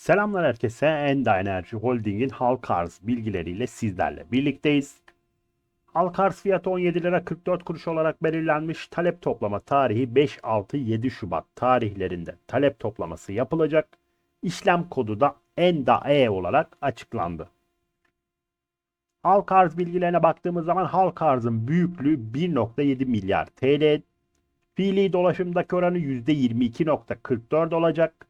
Selamlar herkese. Enda Enerji Holding'in halk arz bilgileriyle sizlerle birlikteyiz. Halk arz fiyatı 17 lira 44 kuruş olarak belirlenmiş. Talep toplama tarihi 5-6-7 Şubat tarihlerinde talep toplaması yapılacak. İşlem kodu da ENDA-E olarak açıklandı. Halk arz bilgilerine baktığımız zaman halk arzın büyüklüğü 1.7 milyar TL. Fiili dolaşımdaki oranı %22.44 olacak.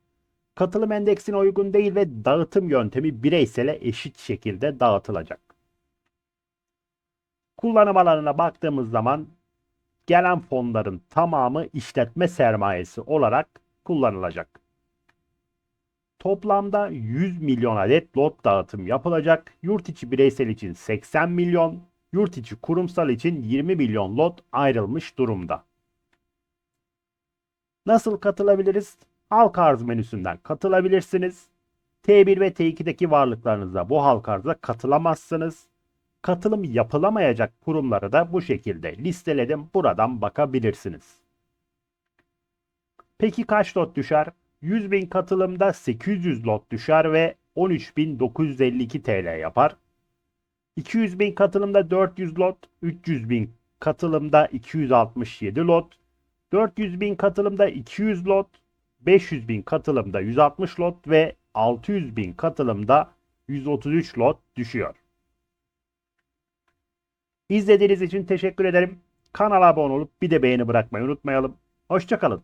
Katılım endeksine uygun değil ve dağıtım yöntemi bireysele eşit şekilde dağıtılacak. Kullanım alanına baktığımız zaman gelen fonların tamamı işletme sermayesi olarak kullanılacak. Toplamda 100 milyon adet lot dağıtım yapılacak. Yurt içi bireysel için 80 milyon, yurt içi kurumsal için 20 milyon lot ayrılmış durumda. Nasıl katılabiliriz? Halk arz menüsünden katılabilirsiniz. T1 ve T2'deki varlıklarınızda bu halk arza katılamazsınız. Katılım yapılamayacak kurumları da bu şekilde listeledim. Buradan bakabilirsiniz. Peki kaç lot düşer? 100 bin katılımda 800 lot düşer ve 13.952 TL yapar. 200 bin katılımda 400 lot, 300 bin katılımda 267 lot, 400 bin katılımda 200 lot, 500 bin katılımda 160 lot ve 600 bin katılımda 133 lot düşüyor. İzlediğiniz için teşekkür ederim. Kanala abone olup bir de beğeni bırakmayı unutmayalım. Hoşçakalın.